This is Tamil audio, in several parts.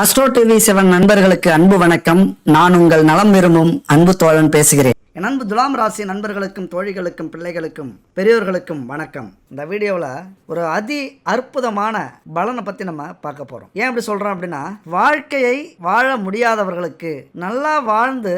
அஸ்ட்ரோ டிவி செவன் நண்பர்களுக்கு அன்பு வணக்கம். நான் உங்கள் நலம் விரும்பும் அன்பு தோழன் பேசுகிறேன். என் அன்பு துலாம் ராசி நண்பர்களுக்கும் தோழிகளுக்கும் பிள்ளைகளுக்கும் பெரியோர்களுக்கும் வணக்கம். இந்த வீடியோவில் ஒரு அதி அற்புதமான பலனை பற்றி நம்ம பார்க்க போகிறோம் ஏன் அப்படி சொல்கிறோம் அப்படின்னா வாழ்க்கையை வாழ முடியாதவர்களுக்கு நல்லா வாழ்ந்து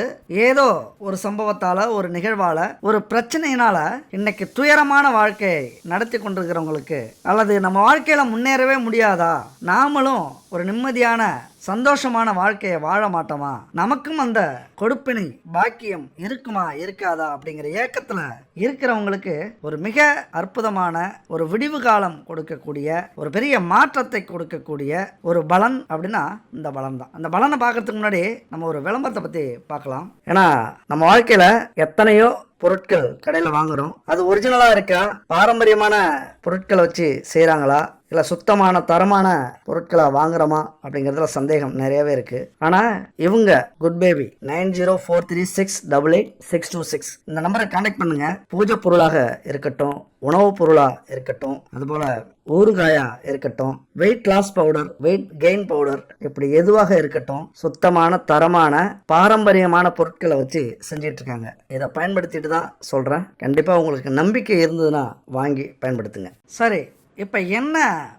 ஏதோ ஒரு சம்பவத்தால் ஒரு நிகழ்வால் ஒரு பிரச்சனையினால் இன்னைக்கு துயரமான வாழ்க்கையை நடத்தி கொண்டிருக்கிறவங்களுக்கு அல்லது நம்ம வாழ்க்கையில் முன்னேறவே முடியாதா? நாமளும் ஒரு நிம்மதியான சந்தோஷமான வாழ்க்கையை வாழ மாட்டோமா? நமக்கும் அந்த கொடுப்பினை பாக்கியம் இருக்குமா இருக்காதா அப்படிங்கிற ஏக்கத்தில் இருக்கிறவங்களுக்கு ஒரு மிக அற்புதமான ஒரு விடிவு காலம் கொடுக்கக்கூடிய ஒரு பெரிய மாற்றத்தை கொடுக்கக்கூடிய ஒரு பலன் அப்படின்னா இந்த பலன் தான் அந்த பலனை பார்க்கறதுக்கு முன்னாடி நம்ம ஒரு விளம்பரத்தை பற்றி பார்க்கலாம். ஏன்னா நம்ம வாழ்க்கையில் எத்தனையோ பொருட்கள் கடையில் வாங்குறோம். அது ஒரிஜினலாக இருக்கா? பாரம்பரியமான பொருட்களை வச்சு செய்கிறாங்களா இல்லை சுத்தமான தரமான பொருட்களை வாங்குறோமா? அப்படிங்கிறதுல சந்தேகம் நிறையவே இருக்குது ஆனால் இவங்க good baby nine zero four three six double eight six two six இந்த நம்பரை கான்டாக்ட் பண்ணுங்கள் பூஜை பொருளாக இருக்கட்டும் உணவுப் பொருளாக இருக்கட்டும் அதுபோல் ஊறுகாயாக இருக்கட்டும் weight loss powder weight gain powder இப்படி எதுவாக இருக்கட்டும் சுத்தமான தரமான பாரம்பரியமான பொருட்களை வச்சு செஞ்சிட்டு இருக்காங்க இதை பயன்படுத்திட்டு தான் சொல்கிறேன் கண்டிப்பாக உங்களுக்கு நம்பிக்கை இருந்ததுன்னா வாங்கி பயன்படுத்துங்க. சரி இப்போ என்ன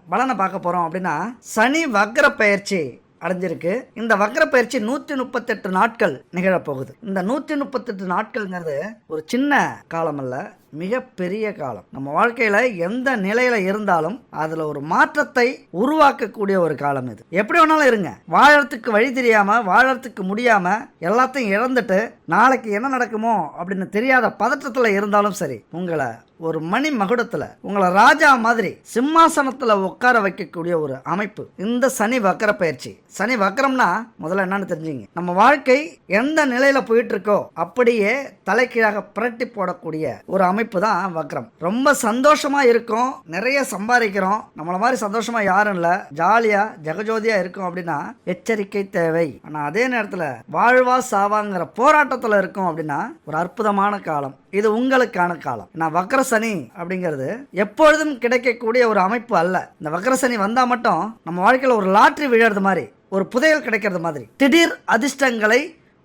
பலனை பார்க்க போகிறோம் அப்படின்னா சனி வக்ர பயிற்சி அடைஞ்சிருக்கு. இந்த வக்ர பயிற்சி நூற்றி முப்பத்தெட்டு நாட்கள் நிகழப்போகுது. இந்த நூற்றி முப்பத்தெட்டு நாட்கள்ங்கிறது ஒரு சின்ன காலம் அல்ல மிகப்பெரிய காலம். நம்ம வாழ்க்கையில் எந்த நிலையில் இருந்தாலும் அதில் ஒரு மாற்றத்தை உருவாக்கக்கூடிய ஒரு காலம் இது. எப்படி வேணாலும் இருங்க. வாழறதுக்கு வழி தெரியாமல் வாழறதுக்கு முடியாமல் எல்லாத்தையும் இழந்துட்டு நாளைக்கு என்ன நடக்குமோ அப்படின்னு தெரியாத பதற்றத்தில் இருந்தாலும் சரி உங்களை ஒரு மணி மகுடத்தில் உங்களை ராஜா மாதிரி சிம்மாசனத்தில் உட்கார வைக்கக்கூடிய ஒரு அமைப்பு. இந்த சனி வக்கர பயிற்சி. சனி வக்கரம்னா முதல்ல என்னன்னு தெரிஞ்சுங்க. நம்ம வாழ்க்கை எந்த நிலையில் போயிட்டு இருக்கோ அப்படியே தலைகீழாக புரட்டி போடக்கூடிய ஒரு அமைப்பு தான் வக்கரம். ரொம்ப சந்தோஷமா இருக்கும் நிறைய சம்பாதிக்கிறோம். நம்மள மாதிரி சந்தோஷமா யாரும் இல்லை. ஜாலியா ஜெகஜோதியா இருக்கும் அப்படின்னா எச்சரிக்கை தேவை. ஆனால் அதே நேரத்தில் வாழ்வா சாவாங்கிற போராட்டத்தில் இருக்கும் அப்படின்னா ஒரு அற்புதமான காலம். இது உங்களுக்கான காலம். நான் வக்கர சனி அப்படிங்கிறது எப்பொழுதும் கிடைக்கக்கூடிய ஒரு அமைப்பு அல்ல. இந்த வக்கர சனி வந்தால் மட்டும் நம்ம வாழ்க்கையில் ஒரு லாட்ரி விழுறது மாதிரி ஒரு புதையல் கிடைக்கிறது மாதிரி. திடீர் அதிர்ஷ்டங்களை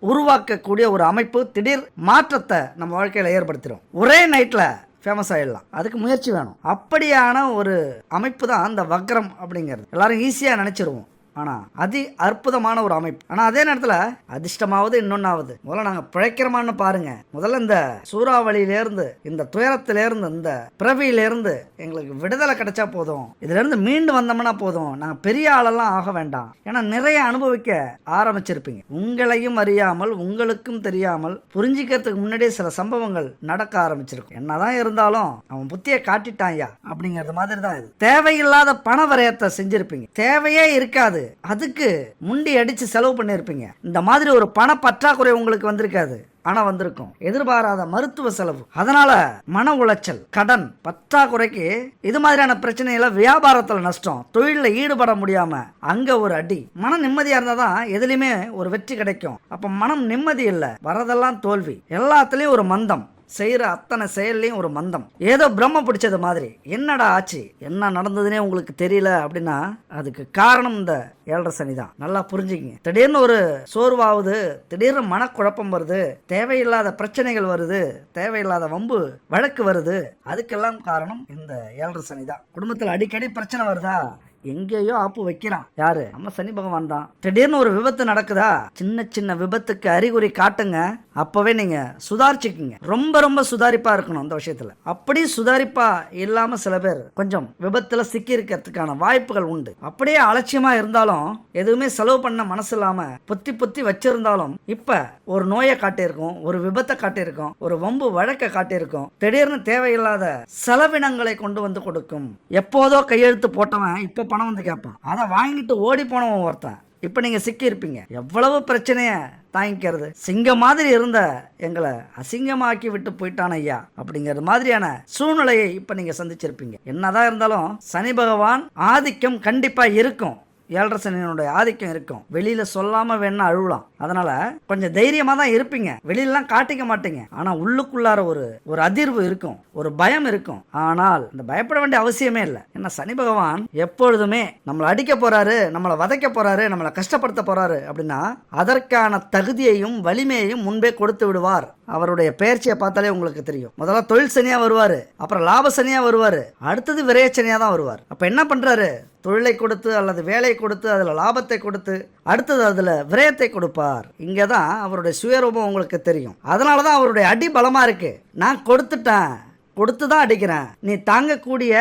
உருவாக்கக்கூடிய ஒரு அமைப்பு திடீர் மாற்றத்தை நம்ம வாழ்க்கையில் ஏற்படுத்திடும் ஒரே நைட்டில் ஃபேமஸ் ஆகிடலாம் அதுக்கு முயற்சி வேணும். அப்படியான ஒரு அமைப்பு தான் அந்த வக்ரம் அப்படிங்கிறது. எல்லாரும் ஈஸியாக நினச்சிருவோம். ஆனால் அதி அற்புதமான ஒரு அமைப்பு. ஆனால் அதே நேரத்தில் அதிர்ஷ்டமாவது இன்னொன்னாவது. முதல்ல நாங்கள் பிழைக்கிறோமான்னு பாருங்க. முதல்ல இந்த சூறாவளியிலேருந்து இந்த துயரத்திலேருந்து இந்த பிறவியிலேருந்து எங்களுக்கு விடுதலை கிடைச்சா போதும். இதுலேருந்து மீண்டு வந்தோம்னா போதும். நாங்கள் பெரிய ஆளெல்லாம் ஆக வேண்டாம். ஏன்னா நிறைய அனுபவிக்க ஆரம்பிச்சிருப்பீங்க. உங்களையும் அறியாமல் உங்களுக்கும் தெரியாமல் புரிஞ்சிக்கிறதுக்கு முன்னாடியே சில சம்பவங்கள் நடக்க ஆரம்பிச்சிருக்கும். என்னதான் இருந்தாலும் அவன் புத்தியை காட்டிட்டான்யா அப்படிங்கிறது மாதிரி தான் இது. தேவையில்லாத பண வரையத்தை செஞ்சிருப்பீங்க. தேவையே இருக்காது. அதுக்கு முண்டி அடிச்சு செலவு பண்ணியிருப்பீங்க. இந்த மாதிரி ஒரு பண பற்றாக்குறை உங்களுக்கு வந்திருக்காது. ஆனால் வந்திருக்கும். எதிர்பாராத மருத்துவ செலவு. அதனால மன உளைச்சல் கடன் பற்றாக்குறைக்கு இது மாதிரியான பிரச்சனையில வியாபாரத்தில் நஷ்டம் தொழிலில் ஈடுபட முடியாம அங்க ஒரு அடி. மன நிம்மதியா இருந்தால் தான் எதுலையுமே ஒரு வெற்றி கிடைக்கும். அப்போ மனம் நிம்மதி இல்லை. வரதெல்லாம் தோல்வி. எல்லாத்துலயும் ஒரு மந்தம். செய்கிற அத்தனை செயல்லையும் ஒரு மந்தம். ஏதோ பிரம்ம பிடிச்சது மாதிரி. என்னடா ஆச்சு? என்ன நடந்ததுனே உங்களுக்கு தெரியல அப்படின்னா அதுக்கு காரணம் இந்த ஏழரை சனி தான். நல்லா புரிஞ்சுக்கிங்க. திடீர்னு ஒரு சோர்வாகுது. திடீர்னு மனக்குழப்பம் வருது. தேவையில்லாத பிரச்சனைகள் வருது. தேவையில்லாத வம்பு வழக்கு வருது. அதுக்கெல்லாம் காரணம் இந்த ஏழரை சனி தான். குடும்பத்தில் அடிக்கடி பிரச்சனை வருதா? எங்கேயோ ஆப்பு வைக்கிறான். யாரு? நம்ம சனி பகவான் தான். திடீர்னு ஒரு விபத்து நடக்குதா? சின்ன சின்ன விபத்துக்கு அறிகுறி காட்டுங்க. அப்போவே நீங்கள் சுதாரிச்சுக்குங்க. ரொம்ப ரொம்ப சுதாரிப்பாக இருக்கணும் அந்த விஷயத்தில். அப்படி சுதாரிப்பாக இல்லாமல் சில பேர் கொஞ்சம் விபத்தில் சிக்கி இருக்கிறதுக்கான வாய்ப்புகள் உண்டு. அப்படியே அலட்சியமாக இருந்தாலும் எதுவுமே செலவு பண்ண மனசு இல்லாமல் புத்தி புத்தி வச்சிருந்தாலும் இப்போ ஒரு நோயை காட்டியிருக்கோம் ஒரு விபத்தை காட்டியிருக்கோம் ஒரு வம்பு வழக்கை காட்டியிருக்கோம் திடீர்னு தேவையில்லாத செலவினங்களை கொண்டு வந்து கொடுக்கும். எப்போதோ கையெழுத்து போட்டவன் இப்போ பணம் வந்து கேட்பான். அதை வாங்கிட்டு ஓடி போனவன் ஒருத்தன். இப்போ நீங்கள் சிக்கியிருப்பீங்க. எவ்வளவு பிரச்சனையை தாங்கிக்கிறது? சிங்கம் மாதிரி இருந்த எங்களை அசிங்கமாக்கி விட்டு போயிட்டான் ஐயா அப்படிங்கிறது மாதிரியான சூழ்நிலையை இப்போ நீங்கள் சந்திச்சிருப்பீங்க. என்னதான் இருந்தாலும் சனி பகவான் ஆதிக்கம் கண்டிப்பாக இருக்கும். ஏழரை சனியனுடைய ஆதிக்கம் இருக்கும். வெளியில சொல்லாம வேணா அழுவலாம். அதனால கொஞ்சம் தைரியமா தான் இருப்பீங்க. வெளியிலலாம் காட்டிக்க மாட்டீங்க. ஆனா உள்ளுக்குள்ளார ஒரு ஒரு அதிர்வு இருக்கும். ஒரு பயம் இருக்கும். ஆனால் இந்த பயப்பட வேண்டிய அவசியமே இல்லை. ஏன்னா சனி பகவான் எப்பொழுதுமே நம்மளை அடிக்க போறாரு நம்மளை வதைக்க போறாரு நம்மளை கஷ்டப்படுத்த போறாரு அப்படின்னா அதற்கான தகுதியையும் வலிமையையும் முன்பே கொடுத்து விடுவார். அவருடைய பெயர்ச்சியை பார்த்தாலே உங்களுக்கு தெரியும். முதல்ல தொழில் சனியா வருவாரு. அப்புறம் லாப சனியா வருவாரு. அடுத்தது விரயச்சனியா தான் வருவார். அப்ப என்ன பண்றாரு? தொழிலை கொடுத்து அல்லது வேலை கொடுத்து அதில் லாபத்தை கொடுத்து அடுத்தது அதில் விரயத்தை கொடுப்பார். இங்கே தான் அவருடைய சுயரூபம் உங்களுக்கு தெரியும். அதனால தான் அவருடைய அடி பலமாக இருக்குது நான் கொடுத்துட்டேன் கொடுத்து தான் அடிக்கிறேன். நீ தாங்கக்கூடிய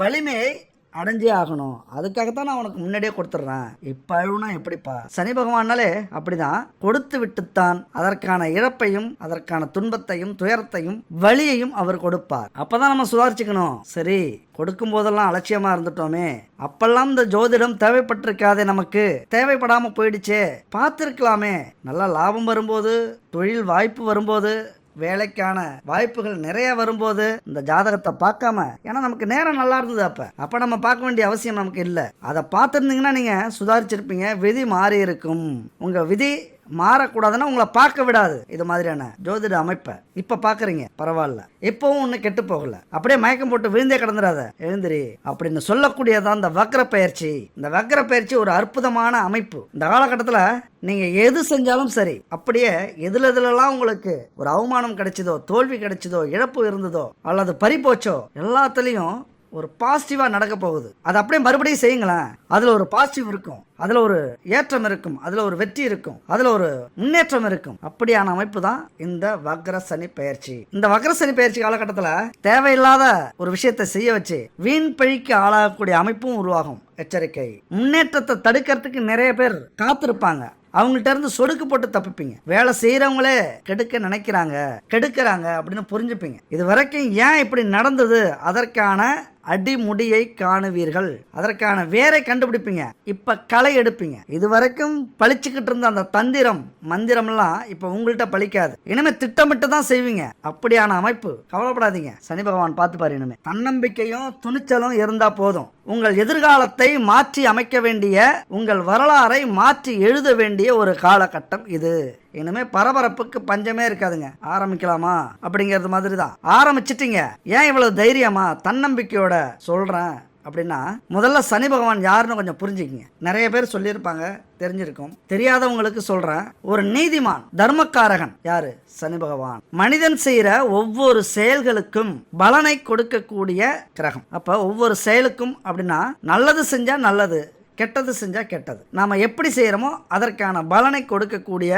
வலிமையை அடைஞ்சே ஆகணும். அதுக்காகத்தான் நான் உனக்கு முன்னாடியே கொடுத்துட்றேன். இப்போ அழுனா எப்படிப்பா? சனி பகவானாலே அப்படிதான். கொடுத்து விட்டுத்தான் அதற்கான இழப்பையும் அதற்கான துன்பத்தையும் துயரத்தையும் வலியையும் அவர் கொடுப்பார். அப்பதான் நம்ம சுதாரிச்சுக்கணும். சரி கொடுக்கும் போதெல்லாம் அலட்சியமா இருந்துட்டோமே. அப்பெல்லாம் இந்த ஜோதிடம் தேவைப்பட்டிருக்காதே நமக்கு. தேவைப்படாம போயிடுச்சே. பார்த்துருக்கலாமே. நல்லா லாபம் வரும்போது தொழில் வாய்ப்பு வரும்போது வேலைக்கான வாய்ப்புகள் நிறைய வரும்போது இந்த ஜாதகத்தை பார்க்காம ஏன்னா நமக்கு நேரம் நல்லா இருந்தது அப்ப. அப்ப நம்ம பார்க்க வேண்டிய அவசியம் நமக்கு இல்லை. அதை பார்த்துருந்தீங்கன்னா நீங்க சுதாரிச்சிருப்பீங்க விதி மாறி இருக்கும் உங்க விதி மாறக்கூடாதுன்னா உங்களை பார்க்க விடாது. இது மாதிரியான ஜோதிட அமைப்பை இப்போ பார்க்குறீங்க. பரவாயில்ல. இப்போவும் ஒன்றும் கெட்டு போகல. அப்படியே மயக்கம் போட்டு விழுந்தே கிடந்துடாத எழுந்திரி அப்படின்னு சொல்லக்கூடியதான் இந்த வக்ர பயிற்சி இந்த வக்ர பயிற்சி ஒரு அற்புதமான அமைப்பு. இந்த காலகட்டத்தில் நீங்கள் எது செஞ்சாலும் சரி அப்படியே எதுல எதுலலாம் உங்களுக்கு ஒரு அவமானம் கிடைச்சதோ தோல்வி கிடைச்சதோ இழப்பு இருந்ததோ அல்லது பறி போச்சோ எல்லாத்துலேயும் ஒரு பாசிட்டிவாக நடக்க போகுது. அதை அப்படியே மறுபடியும் செய்யுங்களேன். அதில் ஒரு பாசிட்டிவ் இருக்கும். அதில் ஒரு ஏற்றம் இருக்கும். அதில் ஒரு வெற்றி இருக்கும். அதில் ஒரு முன்னேற்றம் இருக்கும். அப்படியான அமைப்பு தான் இந்த வக்ர சனி பயிற்சி. இந்த வக்ர சனி பயிற்சி காலகட்டத்தில் தேவையில்லாத ஒரு விஷயத்தை செய்ய வச்சு வீண் பழிக்கு ஆளாகக்கூடிய அமைப்பும் உருவாகும். எச்சரிக்கை. முன்னேற்றத்தை தடுக்கிறதுக்கு நிறைய பேர் காத்திருப்பாங்க. அவங்கள்ட்ட இருந்து சொடுக்கு போட்டு தப்பிப்பீங்க. வேலை செய்யறவங்களே கெடுக்க நினைக்கிறாங்க. கெடுக்கிறாங்க அப்படின்னு புரிஞ்சுப்பீங்க. இது வரைக்கும் ஏன் இப்படி நடந்தது? அதற்கான அடிமுடியை காணுவீர்கள். அதற்கான வேரை கண்டுபிடிப்பீங்க. இப்ப களை எடுப்பீங்க. இது வரைக்கும் பழிச்சுக்கிட்டு இருந்த அந்த தந்திரம் மந்திரம்லாம் இப்ப உங்கள்கிட்ட பழிக்காது இனிமே திட்டமிட்டு தான் செய்வீங்க. அப்படியான அமைப்பு. கவலைப்படாதீங்க. சனி பகவான் பார்த்து பாரு இனிமே. தன்னம்பிக்கையும் துணிச்சலும் இருந்தா போதும். உங்கள் எதிர்காலத்தை மாற்றி அமைக்க வேண்டிய உங்கள் வரலாறை மாற்றி எழுத வேண்டிய ஒரு காலகட்டம் இது. இனிமே பரபரப்புக்கு பஞ்சமே இருக்காதுங்க. ஆரம்பிக்கலாமா? அப்படிங்கிறது மாதிரி தான் ஆரம்பிச்சிட்டிங்க. ஏன் இவ்வளவு தைரியமா தன்னம்பிக்கையோட சொல்றேன். அப்படின்னா முதல்ல சனி பகவான் யாருன்னு கொஞ்சம் புரிஞ்சுக்கிங்க. நிறைய பேர் சொல்லியிருப்பாங்க தெரிஞ்சிருக்கும். தெரியாதவங்களுக்கு சொல்கிறேன் ஒரு நீதிமான் தர்மக்காரகன் யாரு? சனி பகவான். மனிதன் செய்கிற ஒவ்வொரு செயல்களுக்கும் பலனை கொடுக்கக்கூடிய கிரகம். அப்போ ஒவ்வொரு செயலுக்கும் அப்படின்னா நல்லது செஞ்சால் நல்லது கெட்டது செஞ்சால் கெட்டது. நாம் எப்படி செய்கிறோமோ அதற்கான பலனை கொடுக்கக்கூடிய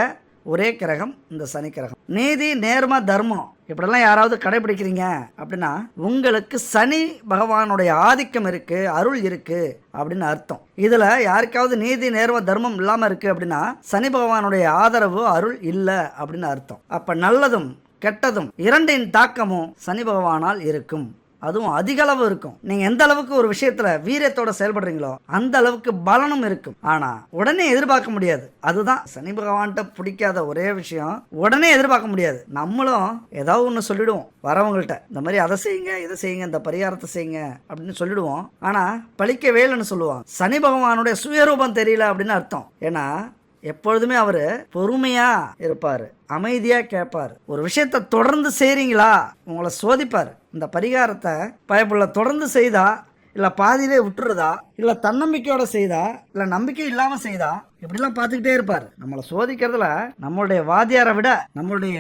ஒரே கிரகம் இந்த சனி கிரகம். நீதி நேர்ம தர்மம் இப்படிலாம் யாராவது கடைபிடிக்கிறீங்க அப்படின்னா உங்களுக்கு சனி பகவானுடைய ஆதிக்கம் இருக்கு அருள் இருக்கு அப்படின்னு அர்த்தம். இதுல யாருக்காவது நீதி நேர்ம தர்மம் இல்லாம இருக்கு அப்படின்னா சனி பகவானுடைய ஆதரவு அருள் இல்லை அப்படின்னு அர்த்தம். அப்ப நல்லதும் கெட்டதும் இரண்டின் தாக்கமும் சனி பகவானால் இருக்கும். அதுவும் அதிக அளவு இருக்கும். நீங்க எந்த அளவுக்கு ஒரு விஷயத்துல வீரியத்தோட செயல்படுறீங்களோ அந்த அளவுக்கு பலனும் இருக்கும். ஆனா உடனே எதிர்பார்க்க முடியாது. அதுதான் சனி பகவான்கிட்ட பிடிக்காத ஒரே விஷயம். உடனே எதிர்பார்க்க முடியாது. நம்மளும் ஏதாவது ஒன்று சொல்லிடுவோம் வரவங்கள்ட்ட. இந்த மாதிரி அதை செய்யுங்க இதை செய்யுங்க இந்த பரிகாரத்தை செய்யுங்க அப்படின்னு சொல்லிடுவோம். ஆனா பழிக்கவே இல்லைன்னு சொல்லுவான் சனி பகவானுடைய சுயரூபம் தெரியல அப்படின்னு அர்த்தம். ஏன்னா எப்பொழுதுமே அவர் பொறுமையா இருப்பார். அமைதியாக கேட்பார் ஒரு விஷயத்த தொடர்ந்து செய்கிறீங்களா உங்களை சோதிப்பார். இந்த பரிகாரத்தை பயப்புள்ள தொடர்ந்து செய்தா இல்லை பாதியிலே விட்டுறதா? இல்ல தன்னம்பிக்கையோட செய்தா இல்ல நம்பிக்கை இல்லாம செய்தா இப்படிலாம் பார்த்துக்கிட்டே இருப்பார். நம்மளை சோதிக்கிறதுல நம்மளுடைய வாத்தியாரை விட நம்மளுடைய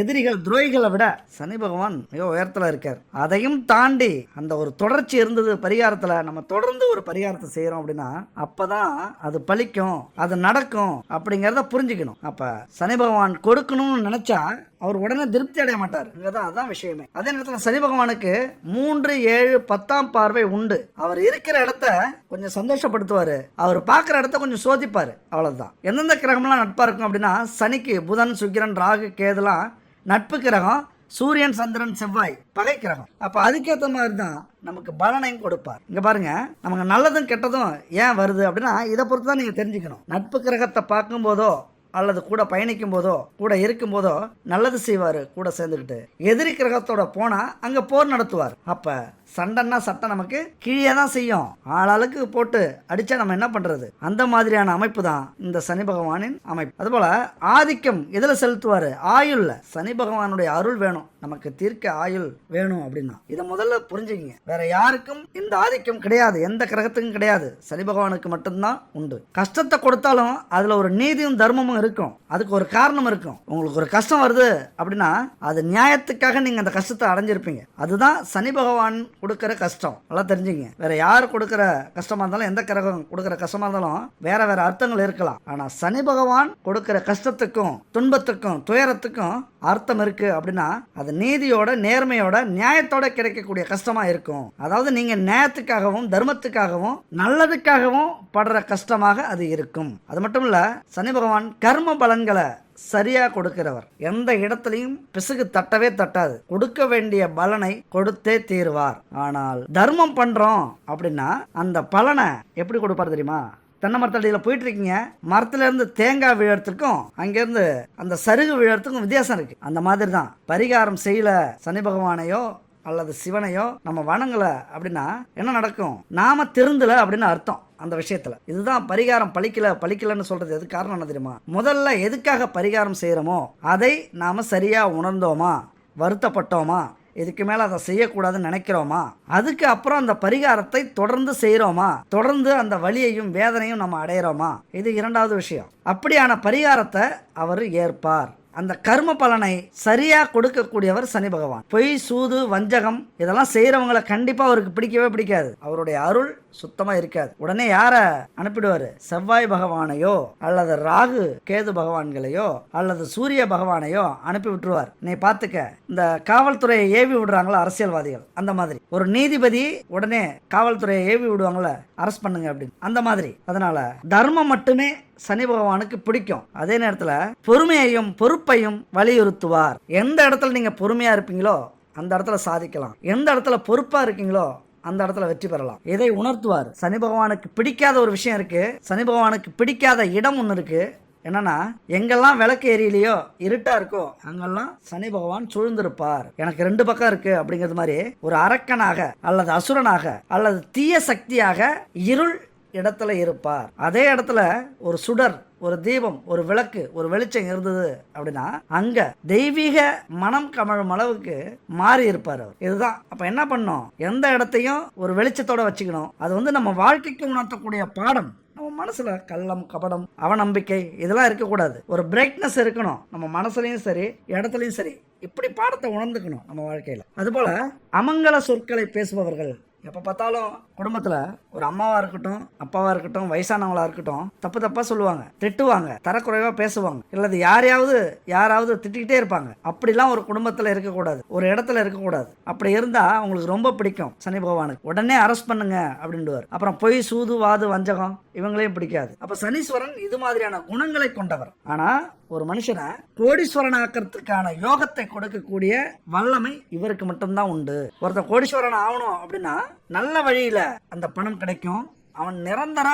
எதிரிகள் துரோகிகளை விட சனி பகவான் மிக உயரத்தில் இருக்கார். அதையும் தாண்டி அந்த ஒரு தொடர்ச்சி இருந்தது பரிகாரத்தில் நம்ம தொடர்ந்து ஒரு பரிகாரத்தை செய்கிறோம் அப்படின்னா அப்போ தான் அது பழிக்கும் அது நடக்கும் அப்படிங்கிறத புரிஞ்சுக்கணும். அப்போ சனி பகவான் கொடுக்கணும்னு நினச்சா அவர் உடனே திருப்தி அடைய மாட்டார். இங்கதான் அதான் விஷயமே. அதே நேரத்தில் சனி பகவானுக்கு மூன்று ஏழு பத்தாம் பார்வை உண்டு. அவர் இருக்கிற இடத்த கொஞ்சம் சந்தோஷப்படுத்துவார். அவர் பார்க்குற இடத்த கொஞ்சம் சோதிப்பார். அவ்வளோதான் எந்தெந்த கிரகம்லாம் நட்பாக இருக்கும் அப்படின்னா சனிக்கு புதன் சுக்கிரன் ராகு கேதுலாம் நட்பு கிரகம் சூரியன் சந்திரன் செவ்வாய் பகை கிரகம். அப்போ அதுக்கேற்ற மாதிரி தான் நமக்கு பலனையும் கொடுப்பார். இங்கே பாருங்க நமக்கு நல்லதும் கெட்டதும் ஏன் வருது அப்படின்னா இதை பொறுத்து தான் நீங்கள் தெரிஞ்சுக்கணும். நட்பு கிரகத்தை பார்க்கும் போதோ அல்லது கூட பயணிக்கும் போதோ கூட இருக்கும் போதோ நல்லது செய்வார் கூட சேர்ந்துக்கிட்டு. எதிரி கிரகத்தோட போனால் அங்கே போர் நடத்துவார். அப்போ சண்டைன்னா சட்டை நமக்கு கீழே தான் செய்யும். ஆளாளுக்கு போட்டு அடிச்சா நம்ம என்ன பண்றது? அந்த மாதிரியான அமைப்பு தான் இந்த சனி பகவானின் அமைப்பு. அதுபோல ஆதிக்கம் எதில் செலுத்துவாரு? ஆயுள்ல. சனி பகவானுடைய அருள் வேணும். நமக்கு தீர்க்க ஆயுள் வேணும் அப்படின்னா. இதை முதல்ல புரிஞ்சுக்கங்க. வேற யாருக்கும் இந்த ஆதிக்கம் கிடையாது. எந்த கிரகத்துக்கும் கிடையாது. சனி பகவானுக்கு மட்டும்தான் உண்டு. கஷ்டத்தை கொடுத்தாலும் அதுல ஒரு நீதியும் தர்மமும் இருக்கும். அதுக்கு ஒரு காரணம் இருக்கும். உங்களுக்கு ஒரு கஷ்டம் வருது அப்படின்னா அது நியாயத்துக்காக நீங்க அந்த கஷ்டத்தை அடைஞ்சிருப்பீங்க. அதுதான் சனி பகவான் கொடுக்குற கஷ்டம். நல்லா தெரிஞ்சுங்க. வேற யார் கொடுக்குற கஷ்டமா இருந்தாலும் எந்த கிரகம் கொடுக்குற கஷ்டமா இருந்தாலும் வேற வேற அர்த்தங்கள் இருக்கலாம். ஆனா சனி பகவான் கொடுக்குற கஷ்டத்துக்கும் துன்பத்துக்கும் துயரத்துக்கும் அர்த்தம் இருக்கு அப்படின்னா அது நீதியோட நேர்மையோட நியாயத்தோட கிடைக்கக்கூடிய கஷ்டமா இருக்கும். அதாவது நீங்க நியாயத்துக்காகவும் தர்மத்துக்காகவும் நல்லதுக்காகவும் படுற கஷ்டமாக அது இருக்கும். அது மட்டும் இல்ல சனி பகவான் கர்ம பலன்களை சரியா கொடுக்கிறவர். எந்த இடத்துலையும் பிசுகு தட்டவே தட்டாது. கொடுக்க வேண்டிய பலனை கொடுத்தே தீருவார். ஆனால் தர்மம் பண்றோம் அப்படின்னா அந்த பலனை எப்படி கொடுப்பார் தெரியுமா? தென்னை மரத்தடியில் போயிட்டு இருக்கீங்க மரத்துல இருந்து தேங்காய் விழறதுக்கும் அங்கேருந்து அந்த சருகு விழறதுக்கும் வித்தியாசம் இருக்கு. அந்த மாதிரி தான் பரிகாரம் செய்யல சனி பகவானையோ அல்லது சிவனையோ நம்ம வணங்கல அப்படின்னா என்ன நடக்கும்? நாம திருந்தல அப்படின்னு அர்த்தம். அந்த விஷயத்துல. இதுதான் பரிகாரம் பழிக்கல பழிக்கலன்னு சொல்றது எது காரணம் என்ன தெரியுமா? முதல்ல எதுக்காக பரிகாரம் செய்யறோமோ அதை நாம சரியா உணர்ந்தோமா? வருத்தப்பட்டோமா? இதுக்கு மேல அதை செய்யக்கூடாதுன்னு நினைக்கிறோமா? அதுக்கு அப்புறம் அந்த பரிகாரத்தை தொடர்ந்து செய்கிறோமா தொடர்ந்து அந்த வலியையும் வேதனையும் நம்ம அடையிறோமா? இது இரண்டாவது விஷயம். அப்படியான பரிகாரத்தை அவர் ஏற்பார். அந்த கர்ம பலனை சரியாக கொடுக்கக்கூடியவர் சனி பகவான். பொய் சூது வஞ்சகம் இதெல்லாம் செய்கிறவங்களை கண்டிப்பாக அவருக்கு பிடிக்கவே பிடிக்காது. அவருடைய அருள் சுத்தமா இருக்காது. உடனே யார அனுப்பிடுவாரு? செவ்வாய் பகவானையோ அல்லது ராகு கேது பகவான்களையோ அல்லது சூரிய பகவானையோ அனுப்பி விட்டுருவார். நீ பாத்துக்க இந்த காவல்துறையை ஏவி விடுறாங்களா அரசியல்வாதிகள்? அந்த மாதிரி. ஒரு நீதிபதி உடனே காவல்துறையை ஏவி விடுவாங்கள? அரெஸ்ட் பண்ணுங்க அப்படின்னு. அந்த மாதிரி. அதனால தர்மம் மட்டுமே சனி பகவானுக்கு பிடிக்கும். அதே நேரத்தில் பொறுமையையும் பொறுப்பையும் வலியுறுத்துவார். எந்த இடத்துல நீங்க பொறுமையா இருப்பீங்களோ அந்த இடத்துல சாதிக்கலாம். எந்த இடத்துல பொறுப்பாக இருக்கீங்களோ அந்த இடத்துல வெற்றி பெறலாம். இதை உணர்த்துவார்? சனி பகவானுக்கு பிடிக்காத ஒரு விஷயம் இருக்கு. சனி பகவானுக்கு பிடிக்காத இடம் ஒன்று இருக்கு. என்னன்னா எங்கெல்லாம் விளக்கு எரியலையோ இருட்டா இருக்கோ அங்கெல்லாம் சனி பகவான் சூழ்ந்திருப்பார். எனக்கு ரெண்டு பக்கம் இருக்கு அப்படிங்கிறது மாதிரி ஒரு அரக்கனாக அல்லது அசுரனாக அல்லது தீய சக்தியாக இருள் இடத்துல இருப்பார். அதே இடத்துல ஒரு சுடர் ஒரு தீபம் ஒரு விளக்கு ஒரு வெளிச்சம் இருந்தது அப்படின்னா அங்க தெய்வீக மனம் கமழும் அளவுக்கு மாறி இருப்பார் அவர். இதுதான். அப்ப என்ன பண்ணோம்? எந்த இடத்தையும் ஒரு வெளிச்சத்தோட வச்சுக்கணும். அது வந்து நம்ம வாழ்க்கைக்கு உணர்த்தக்கூடிய பாடம். நம்ம மனசுல கள்ளம் கபடம் அவநம்பிக்கை இதெல்லாம் இருக்கக்கூடாது. ஒரு பிரைட்னஸ் இருக்கணும். நம்ம மனசுலயும் சரி இடத்துலயும் சரி. இப்படி பாடத்தை உணர்ந்துக்கணும் நம்ம வாழ்க்கையில. அதுபோல அமங்கல சொற்களை பேசுபவர்கள் எப்போ பார்த்தாலும் குடும்பத்தில் ஒரு அம்மாவாக இருக்கட்டும் அப்பாவாக இருக்கட்டும் வயசானவங்களா இருக்கட்டும் தப்பு தப்பாக சொல்லுவாங்க திட்டுவாங்க தரக்குறைவாக பேசுவாங்க. இல்லது யாரையாவது யாராவது திட்டிக்கிட்டே இருப்பாங்க. அப்படிலாம் ஒரு குடும்பத்தில் இருக்கக்கூடாது. ஒரு இடத்துல இருக்கக்கூடாது. அப்படி இருந்தால் அவங்களுக்கு ரொம்ப பிடிக்கும் சனி பகவானுக்கு. உடனே அரெஸ்ட் பண்ணுங்க அப்படின்டுவார். அப்புறம் பொய் சூது வாது வஞ்சகம் இவங்களையும் பிடிக்காது. அப்போ சனீஸ்வரன் இது மாதிரியான குணங்களை கொண்டவர். ஆனால் ஒரு மனுஷனை கோடீஸ்வரன் ஆக்கிறதுக்கான யோகத்தை கொடுக்கக்கூடிய வல்லமை இவருக்கு மட்டும்தான் உண்டு. ஒருத்தன் கோடீஸ்வரன் ஆகணும் அப்படின்னா நல்ல வழியில அந்த பணம் கிடைக்கும். அவன் நிரந்தர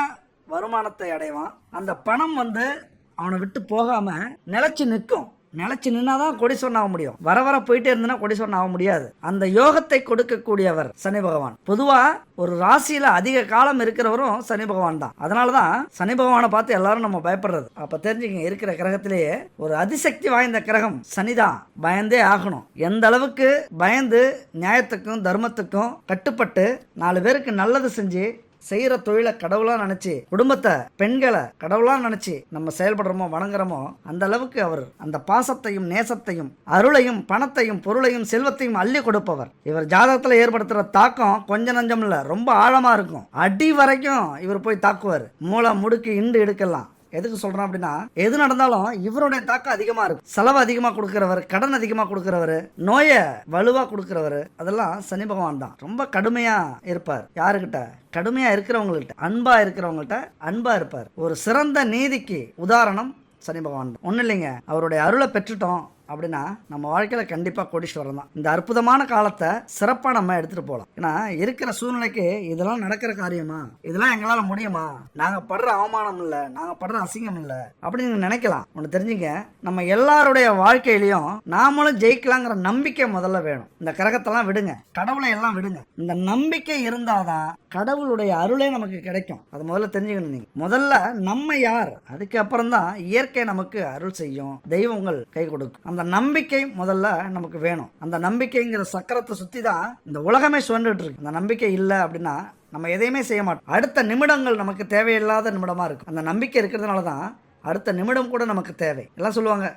வருமானத்தை அடைவான். அந்த பணம் வந்து அவனை விட்டு போகாம நிலைச்சு நிற்கும். நிலைச்சு நின்னாதான் கோடீஸ்வரன் ஆக முடியும். வர வர போயிட்டே இருந்தனா கோடீஸ்வரன் ஆக முடியாது. அந்த யோகத்தை கொடுக்கக்கூடியவர் சனி பகவான். பொதுவா ஒரு ராசியில அதிக காலம் இருக்கிறவரும் சனி பகவான் தான். அதனாலதான் சனி பகவானை பார்த்து எல்லாரும் நம்ம பயப்படுறது. அப்ப தெரிஞ்சுங்க இருக்கிற கிரகத்திலேயே ஒரு அதிசக்தி வாய்ந்த கிரகம் சனிதான். பயந்தே ஆகணும். எந்த அளவுக்கு பயந்து நியாயத்துக்கும் தர்மத்துக்கும் கட்டுப்பட்டு நாலு பேருக்கு நல்லது செஞ்சு செய்கிற தொழிலை கடவுளாக நினச்சி குடும்பத்தை பெண்களை கடவுளாக நினச்சி நம்ம செயல்படுறோமோ வணங்குறோமோ அந்த அளவுக்கு அவர் அந்த பாசத்தையும் நேசத்தையும் அருளையும் பணத்தையும் பொருளையும் செல்வத்தையும் அள்ளி கொடுப்பவர். இவர் ஜாதகத்தில் ஏற்படுத்துகிற தாக்கம் கொஞ்ச நஞ்சம் இல்லை ரொம்ப ஆழமாக இருக்கும். அடி வரைக்கும் இவர் போய் தாக்குவார். மூளை முடுக்கு இண்டு எடுக்கலாம் எதுக்கு சொல்றேன் அப்படின்னா எது நடந்தாலும் இவருடைய தாக்கம் அதிகமா இருக்கும். செலவு அதிகமா கொடுக்கிறவர் கடன் அதிகமா கொடுக்கிறவர் நோயை வலுவா கொடுக்கிறவர் அதெல்லாம் சனி பகவான் தான். ரொம்ப கடுமையா இருப்பார். யாருக்கிட்ட கடுமையா இருக்கிறவங்கள்ட்ட. அன்பா இருக்கிறவங்கள்ட்ட அன்பா இருப்பார். ஒரு சிறந்த நீதிக்கு உதாரணம் சனி பகவான் தான். ஒன்றும் இல்லைங்க. அவருடைய அருளை பெற்றுட்டோம். அப்படின்னா நம்ம வாழ்க்கையில் கண்டிப்பாக கோடீஸ்வரம் தான். இந்த அற்புதமான காலத்தை சிறப்பாக நம்ம எடுத்துகிட்டு போகலாம் ஏன்னா இருக்கிற சூழ்நிலைக்கு இதெல்லாம் நடக்கிற காரியமா? இதெல்லாம் எங்களால் முடியுமா? நாங்கள் படுற அவமானம் இல்லை நாங்கள் படுற அசிங்கம் இல்லை அப்படின்னு நீங்கள் நினைக்கலாம். ஒன்று தெரிஞ்சுங்க நம்ம எல்லாருடைய வாழ்க்கையிலையும் நாமளும் ஜெயிக்கலாங்கிற நம்பிக்கை முதல்ல வேணும். இந்த கிரகத்தெல்லாம் விடுங்க கடவுளை எல்லாம் விடுங்க. இந்த நம்பிக்கை இருந்தாதான் கடவுளுடைய அருளே நமக்கு கிடைக்கும். அது முதல்ல தெரிஞ்சுக்கணும் நீங்க. முதல்ல நம்ம யார்? அதுக்கப்புறம் தான் இயற்கை நமக்கு அருள் செய்யும் தெய்வங்கள் கை கொடுக்கும். அந்த அந்த நம்பிக்கை முதல்ல நமக்கு வேணும். அந்த நம்பிக்கைங்கிற சக்கரத்தை சுற்றி தான் இந்த உலகமே சுழண்டுட்டு இருக்கு. அந்த நம்பிக்கை இல்லை அப்படின்னா நம்ம எதையுமே செய்ய மாட்டோம். அடுத்த நிமிடங்கள் நமக்கு தேவையில்லாத நிமிடமாக இருக்கும் அந்த நம்பிக்கை இருக்கிறதுனால தான் அடுத்த நிமிடம் கூட நமக்கு தேவை. எல்லாம் சொல்லுவாங்க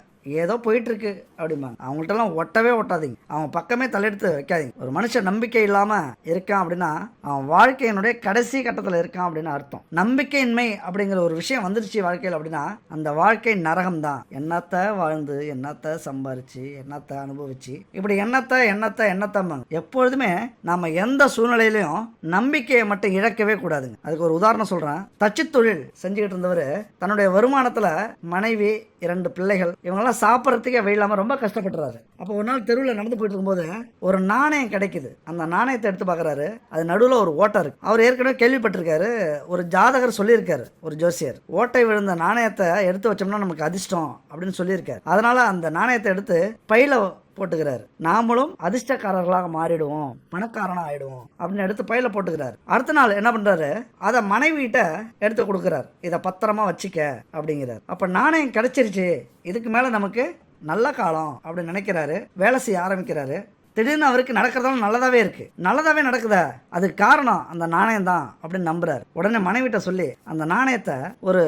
ஏதோ போயிட்டுருக்கு அப்படிம்பாங்க. அவங்கள்ட்டலாம் ஒட்டவே ஒட்டாதீங்க. அவங்க பக்கமே தலையெடுத்து வைக்காதீங்க. ஒரு மனுஷன் நம்பிக்கை இல்லாமல் இருக்கான் அப்படின்னா அவன் வாழ்க்கையினுடைய கடைசி கட்டத்தில் இருக்கான் அப்படின்னு அர்த்தம். நம்பிக்கையின்மை அப்படிங்கிற ஒரு விஷயம் வந்துருச்சு வாழ்க்கையில் அப்படின்னா அந்த வாழ்க்கை நரகம் தான் வாழ்ந்து என்னத்த சம்பாரிச்சு என்னத்தை அனுபவிச்சு இப்படி என்னத்தை என்னத்தை என்னத்தம்பாங்க. எப்பொழுதுமே நம்ம எந்த சூழ்நிலையிலையும் நம்பிக்கையை மட்டும் இழக்கவே கூடாதுங்க. அதுக்கு ஒரு உதாரணம் சொல்கிறேன் தச்சு தொழில் செஞ்சுக்கிட்டு இருந்தவர் தன்னுடைய வருமானத்தில் மனைவி இரண்டு பிள்ளைகள் இவங்கெல்லாம் சாப்பிட்றதுக்கே வழி இல்லாமல் ரொம்ப கஷ்டப்படுறாரு அப்போ ஒரு நாள் தெருவில் நடந்து போயிட்டு இருக்கும்போது ஒரு நாணயம் கிடைக்குது. அந்த நாணயத்தை எடுத்து பார்க்குறாரு அது நடுவில் ஒரு ஓட்டை இருக்குது அவர் ஏற்கனவே கேள்விப்பட்டிருக்காரு. ஒரு ஜாதகர் சொல்லியிருக்காரு ஒரு ஜோசியர். ஓட்டை விழுந்த நாணயத்தை எடுத்து வச்சோம்னா நமக்கு அதிர்ஷ்டம் அப்படின்னு சொல்லியிருக்காரு. அதனால் அந்த நாணயத்தை எடுத்து பையில போட்டுக்கிறாரு. நாமளும் அதிர்ஷ்டக்காரர்களாக மாறிடுவோம் பணக்காரனா ஆயிடுவோம் அப்படின்னு எடுத்து பையில போட்டுக்கிறாரு. அடுத்த நாள் என்ன பண்றாரு? அதை மனைவிட்ட எடுத்து கொடுக்குறாரு. இதை பத்திரமா வச்சுக்க அப்படிங்கிறார். அப்ப நாணயம் கிடைச்சிருச்சு இதுக்கு மேல நமக்கு நல்ல காலம் அப்படின்னு நினைக்கிறாரு. வேலை செய்ய ஆரம்பிக்கிறாரு. திடீர்னு அவருக்கு நடக்கிறதால நல்லதாவே இருக்கு. நல்லதாவே நடக்குதா? அதுக்கு காரணம் அந்த நாணயம் தான் அப்படின்னு நம்புறாரு. உடனே மனைவிட்ட சொல்லி அந்த நாணயத்தை ஒரு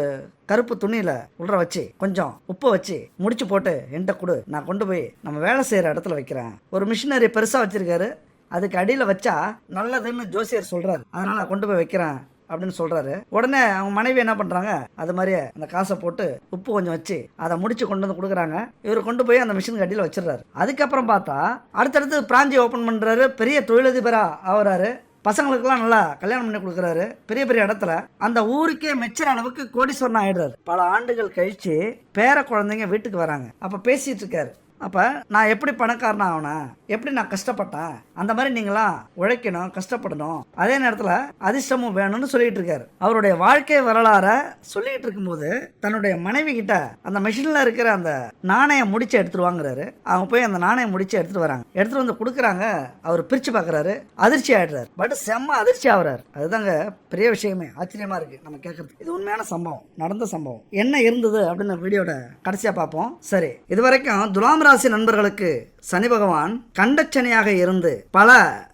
கருப்பு துணியில உள்ள வச்சு கொஞ்சம் உப்பை வச்சு முடிச்சு போட்டு என்கிட்ட கொடு. நான் கொண்டு போய் நம்ம வேலை செய்யற இடத்துல வைக்கிறேன். ஒரு மிஷினரி பெருசா வச்சிருக்காரு. அதுக்கு அடியில் வச்சா நல்லதுன்னு ஜோசியர் சொல்கிறார் அதனால் நான் கொண்டு போய் வைக்கிறேன். அப்படின்னு சொல்கிறாரு உடனே அவங்க மனைவி என்ன பண்ணுறாங்க அது மாதிரியே அந்த காசை போட்டு உப்பு கொஞ்சம் வச்சு அதை முடிச்சு கொண்டு வந்து கொடுக்குறாங்க. இவர் கொண்டு போய் அந்த மிஷின் கட்டியில் வச்சிடுறாரு. அதுக்கப்புறம் பார்த்தா அடுத்தடுத்து பிராஞ்சி ஓப்பன் பண்ணுறாரு பெரிய தொழிலதிபராக ஆகுறாரு. பசங்களுக்கெல்லாம் நல்லா கல்யாணம் பண்ணி கொடுக்குறாரு. பெரிய பெரிய இடத்துல அந்த ஊருக்கே மெச்சர் அளவுக்கு கோடீஸ்வரன் ஆயிடுறாரு. பல ஆண்டுகள் கழித்து பேர குழந்தைங்க வீட்டுக்கு வராங்க. அப்போ பேசிகிட்டு இருக்காரு. அப்போ நான் எப்படி பணக்காரனா ஆகணும் எப்படி நான் கஷ்டப்பட்டேன் அந்த மாதிரி நீங்களாம் உழைக்கணும் கஷ்டப்படணும். அதே நேரத்தில் அதிர்ஷ்டமும் வேணும்னு சொல்லிட்டு இருக்காரு. அவருடைய வாழ்க்கை வரலாற சொல்லிட்டு இருக்கும்போது தன்னுடைய மனைவி கிட்ட அந்த மிஷினில் இருக்கிற அந்த நாணயம் முடிச்சு எடுத்துட்டு வாங்குறாரு. அவங்க போய் அந்த நாணயம் முடிச்சு எடுத்துட்டு வராங்க. எடுத்துட்டு வந்து கொடுக்குறாங்க. அவர் பிரிச்சு பார்க்குறாரு. அதிர்ச்சி ஆயிடுறாரு. பட் செம்ம அதிர்ச்சி ஆகுறாரு. அதுதாங்க பெரிய விஷயமே. ஆச்சரியமா இருக்கு நம்ம கேட்கறது இது உண்மையான சம்பவம். நடந்த சம்பவம். என்ன இருந்தது அப்படின்னு வீடியோட கடைசியாக பார்ப்போம். சரி இது வரைக்கும் துலாம் ராசி நண்பர்களுக்கு சனி பகவான் கண்டச்சனையாக இருந்து பல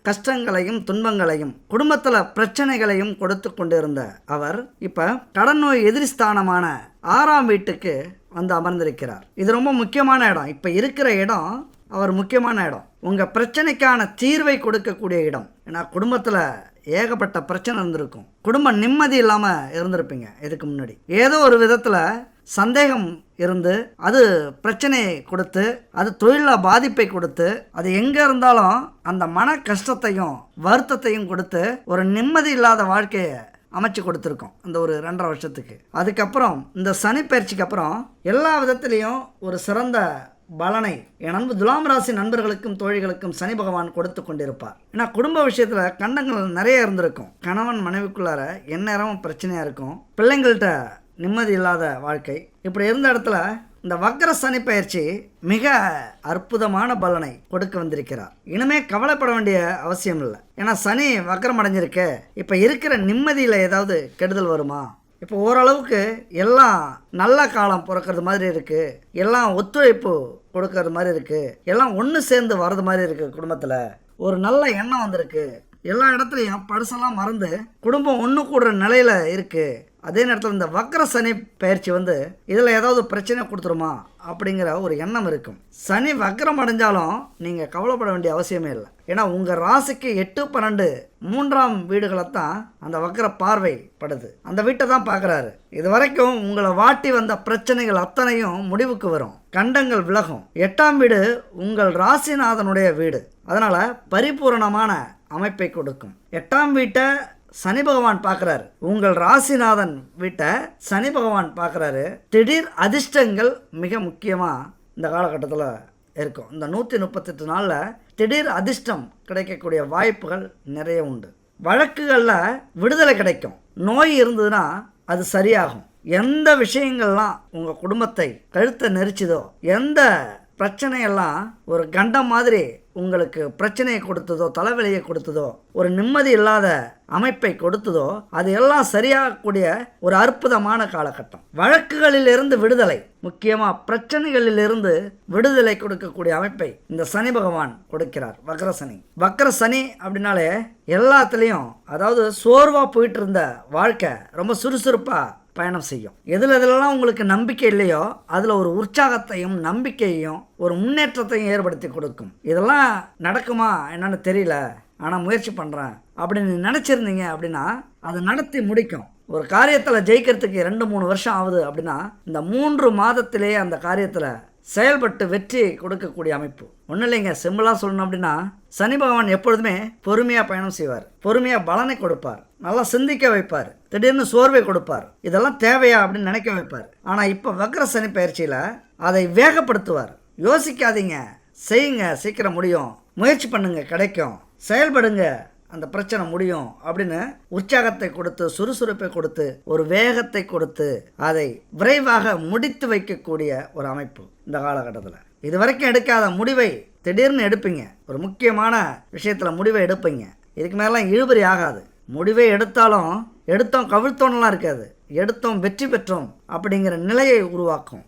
கஷ்டங்களையும் துன்பங்களையும் குடும்பத்தில் பிரச்சனைகளையும் கொடுத்து கொண்டிருந்த அவர் இப்போ கடன் நோய் எதிரிஸ்தானமான ஆறாம் வீட்டுக்கு வந்து அமர்ந்திருக்கிறார். இது ரொம்ப முக்கியமான இடம். இப்போ இருக்கிற இடம் அவர் முக்கியமான இடம். உங்கள் பிரச்சனைக்கான தீர்வை கொடுக்கக்கூடிய இடம். ஏன்னா குடும்பத்தில் ஏகப்பட்ட பிரச்சனை இருந்திருக்கும். குடும்பம் நிம்மதி இல்லாமல் இருந்திருப்பீங்க இதுக்கு முன்னாடி. ஏதோ ஒரு விதத்தில் சந்தேகம் இருந்து அது பிரச்சனையை கொடுத்து அது தொழிலில் பாதிப்பை கொடுத்து அது எங்கே இருந்தாலும் அந்த மன கஷ்டத்தையும் வருத்தத்தையும் கொடுத்து ஒரு நிம்மதி இல்லாத வாழ்க்கையை அமைச்சு கொடுத்துருக்கோம் இந்த ஒரு ரெண்டரை வருஷத்துக்கு. அதுக்கப்புறம் இந்த சனி பயிற்சிக்கு அப்புறம் எல்லா விதத்துலேயும் ஒரு சிறந்த பலனை என் அன்பு துலாம் ராசி நண்பர்களுக்கும் தோழிகளுக்கும் சனி பகவான் கொடுத்து கொண்டிருப்பார். ஏன்னா குடும்ப விஷயத்தில் கண்டங்கள் நிறைய இருந்திருக்கும். கணவன் மனைவிக்குள்ளார எந்நேரமும் பிரச்சனையாக இருக்கும். பிள்ளைங்கள்கிட்ட நிம்மதி இல்லாத வாழ்க்கை. இப்படி இருந்த இடத்துல இந்த வக்கர சனி பயிற்சி மிக அற்புதமான பலனை கொடுக்க வந்திருக்கிறார். இனிமே கவலைப்பட வேண்டிய அவசியம் இல்லை. ஏன்னா சனி வக்கரம் அடைஞ்சிருக்கு. இப்போ இருக்கிற நிம்மதியில் ஏதாவது கெடுதல் வருமா? இப்போ ஓரளவுக்கு எல்லாம் நல்ல காலம் பிறக்கிறது மாதிரி இருக்குது எல்லாம் ஒத்துழைப்பு கொடுக்கறது மாதிரி இருக்குது எல்லாம் ஒன்று சேர்ந்து வர்றது மாதிரி இருக்குது குடும்பத்தில். ஒரு நல்ல எண்ணம் வந்திருக்கு. எல்லா இடத்துலையும் படுசெல்லாம் மறந்து குடும்பம் ஒன்று கூடுற நிலையில் இருக்குது அதே நேரத்தில் இந்த வக்கர சனி பயிற்சி வந்து இதில் ஏதாவது பிரச்சனை கொடுத்துருமா அப்படிங்கிற ஒரு எண்ணம் இருக்கும். சனி வக்கரம் அடைஞ்சாலும் நீங்கள் கவலைப்பட வேண்டிய அவசியமே இல்லை. ஏன்னா உங்கள் ராசிக்கு எட்டு பன்னெண்டு மூன்றாம் வீடுகளை தான் அந்த வக்கர பார்வை படுது அந்த வீட்டை தான் பார்க்குறாரு இது வரைக்கும் உங்களை வாட்டி வந்த பிரச்சனைகள் அத்தனையும் முடிவுக்கு வரும். கண்டங்கள் விலகும். எட்டாம் வீடு உங்கள் ராசிநாதனுடைய வீடு. அதனால் பரிபூரணமான அமைப்பை கொடுக்கும். எட்டாம் வீட்டை சனி பகவான் பார்க்குறாரு. உங்கள் ராசிநாதன் வீட்டை சனி பகவான் பார்க்குறாரு. திடீர் அதிர்ஷ்டங்கள் மிக முக்கியமாக இந்த காலகட்டத்தில் இருக்கும். இந்த நூற்றி முப்பத்தெட்டு நாளில் திடீர் அதிர்ஷ்டம் கிடைக்கக்கூடிய வாய்ப்புகள் நிறைய உண்டு. வழக்குகளில் விடுதலை கிடைக்கும். நோய் இருந்ததுன்னா அது சரியாகும். எந்த விஷயங்கள்லாம் உங்கள் குடும்பத்தை கழுத்தை நெரிச்சுதோ எந்த பிரச்சனையெல்லாம் ஒரு கண்டம் மாதிரி உங்களுக்கு பிரச்சனையை கொடுத்ததோ தலைவலியை கொடுத்ததோ ஒரு நிம்மதி இல்லாத அமைப்பை கொடுத்ததோ அது எல்லாம் சரியாகக்கூடிய ஒரு அற்புதமான காலகட்டம். வழக்குகளிலிருந்து விடுதலை முக்கியமாக பிரச்சனைகளிலிருந்து விடுதலை கொடுக்கக்கூடிய அமைப்பை இந்த சனி பகவான் கொடுக்கிறார் வக்ர சனி. வக்ர சனி அப்படின்னாலே எல்லாத்துலேயும் அதாவது சோர்வாக போயிட்டு இருந்த வாழ்க்கை ரொம்ப சுறுசுறுப்பாக பயணம் செய்யும். எதில் எதுலலாம் உங்களுக்கு நம்பிக்கை இல்லையோ அதில் ஒரு உற்சாகத்தையும் நம்பிக்கையையும் ஒரு முன்னேற்றத்தையும் ஏற்படுத்தி கொடுக்கும். இதெல்லாம் நடக்குமா என்னன்னு தெரியல. ஆனால் முயற்சி பண்ணுறேன் அப்படின்னு நினச்சிருந்தீங்க அப்படின்னா அதை நடத்தி முடிக்கும். ஒரு காரியத்தில் ஜெயிக்கிறதுக்கு ரெண்டு மூணு வருஷம் ஆகுது அப்படின்னா இந்த மூன்று மாதத்திலேயே அந்த காரியத்தில் செயல்பட்டு வெற்றி கொடுக்கக்கூடிய அமைப்பு. ஒன்றும் இல்லைங்க சிம்பிளாக சொல்லணும் அப்படின்னா சனி பகவான் எப்பொழுதுமே பொறுமையாக பயணம் செய்வார். பொறுமையாக பலனை கொடுப்பார். நல்லா சிந்திக்க வைப்பார். திடீர்னு சோர்வை கொடுப்பார். இதெல்லாம் தேவையா அப்படின்னு நினைக்க வைப்பார். ஆனால் இப்போ வக்ர சனி பயிற்சியில் அதை வேகப்படுத்துவார். யோசிக்காதீங்க. செய்யுங்க. சீக்கிரம் முடியும். முயற்சி பண்ணுங்க. கிடைக்கும். செயல்படுங்க அந்த பிரச்சனை முடியும் அப்படின்னு உற்சாகத்தை கொடுத்து சுறுசுறுப்பை கொடுத்து ஒரு வேகத்தை கொடுத்து அதை விரைவாக முடித்து வைக்கக்கூடிய ஒரு அமைப்பு இந்த காலகட்டத்தில். இது வரைக்கும் எடுக்காத முடிவை திடீர்னு எடுப்பீங்க. ஒரு முக்கியமான விஷயத்தில் முடிவை எடுப்பீங்க. இதுக்கு மேலாம் இழுபறி ஆகாது. முடிவை எடுத்தாலும் எடுத்தோம் கவிழ்த்தோன்னெலாம் இருக்காது. எடுத்தோம் வெற்றி பெற்றோம் அப்படிங்கிற நிலையை உருவாக்கும்.